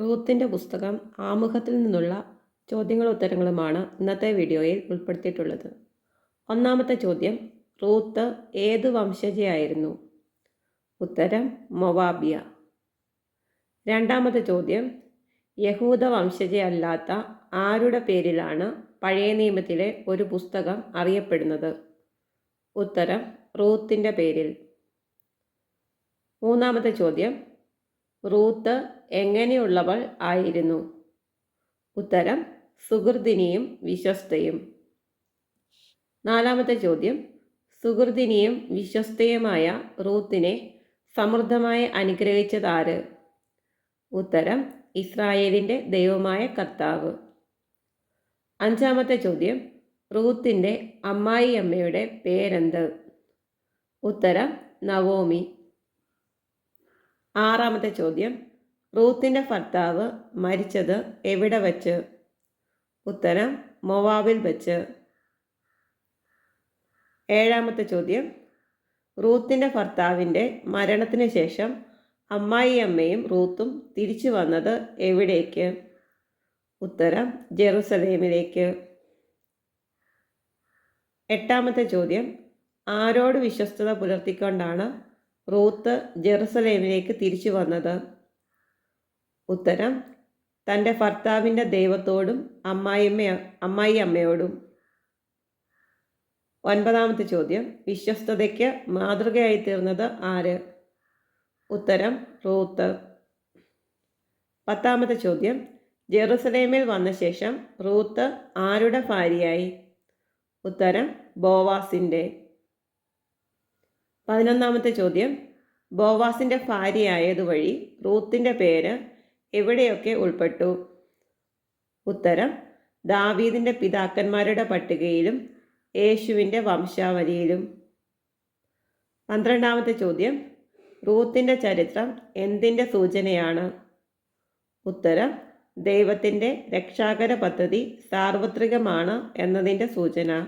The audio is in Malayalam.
റൂത്തിന്റെ പുസ്തകം ആമുഖത്തിൽ നിന്നുള്ള ചോദ്യങ്ങളും ഉത്തരങ്ങളുമാണ് ഇന്നത്തെ വീഡിയോയിൽ ഉൾപ്പെടുത്തിയിട്ടുള്ളത്. ഒന്നാമത്തെ ചോദ്യം റൂത്ത് ഏത് വംശജയായിരുന്നു? ഉത്തരം മൊവാബിയ. രണ്ടാമത്തെ ചോദ്യം യഹൂദ വംശജയല്ലാത്ത ആരുടെ പേരിലാണ് പഴയ നിയമത്തിലെ ഒരു പുസ്തകം അറിയപ്പെടുന്നത്? ഉത്തരം റൂത്തിന്റെ പേരിൽ. മൂന്നാമത്തെ ചോദ്യം റൂത്ത് എങ്ങനെയുള്ളവൾ ആയിരുന്നു? ഉത്തരം സുഹൃദിനിയും വിശ്വസ്തയും. നാലാമത്തെ ചോദ്യം സുഹൃദിനിയും വിശ്വസ്തയുമായ റൂത്തിനെ സമൃദ്ധമായി അനുഗ്രഹിച്ചതാര്? ഉത്തരം ഇസ്രായേലിന്റെ ദൈവമായ കർത്താവ്. അഞ്ചാമത്തെ ചോദ്യം റൂത്തിന്റെ അമ്മായി അമ്മയുടെ പേരെന്ത്? ഉത്തരം നവോമി. ആറാമത്തെ ചോദ്യം. റൂത്തിന്റെ ഭർത്താവ് മരിച്ചത് എവിടെ വച്ച്? ഉത്തരം മൊവാബിൽ വച്ച്. ഏഴാമത്തെ ചോദ്യം. റൂത്തിന്റെ ഭർത്താവിന്റെ മരണത്തിന് ശേഷം അമ്മായി അമ്മയും റൂത്തും തിരിച്ചു വന്നത് എവിടേക്ക്? ഉത്തരം ജെറുസലേമിലേക്ക്. എട്ടാമത്തെ ചോദ്യം. ആരോട് വിശ്വസ്തത പുലർത്തിക്കൊണ്ടാണ് റൂത്ത് ജെറുസലേമിലേക്ക് തിരിച്ചു വന്നത്. ഉത്തരം തന്റെ ഭർത്താവിന്റെ ദൈവത്തോടും അമ്മായിമ്മ അമ്മായി അമ്മയോടും ഒൻപതാമത്തെ ചോദ്യം വിശ്വസ്തതയ്ക്ക് മാതൃകയായി തീർന്നത് ആര്? ഉത്തരം റൂത്ത്. പത്താമത്തെ ചോദ്യം ജെറുസലേമിൽ വന്ന ശേഷം റൂത്ത് ആരുടെ ഭാര്യയായി? ഉത്തരം ബോവാസിന്റെ. പതിനൊന്നാമത്തെ ചോദ്യം. ബോവാസിന്റെ ഭാര്യയായതുവഴി റൂത്തിന്റെ പേര് എവിടെയൊക്കെ ഉൾപ്പെട്ടു? ഉത്തരം ദാവീദിന്റെ പിതാക്കന്മാരുടെ പട്ടികയിലും യേശുവിന്റെ വംശാവലിയിലും. പന്ത്രണ്ടാമത്തെ ചോദ്യം റൂത്തിന്റെ ചരിത്രം എന്തിന്റെ സൂചനയാണ്? ഉത്തരം ദൈവത്തിന്റെ രക്ഷാകര പദ്ധതി സാർവത്രികമാണ് എന്നതിന്റെ സൂചന.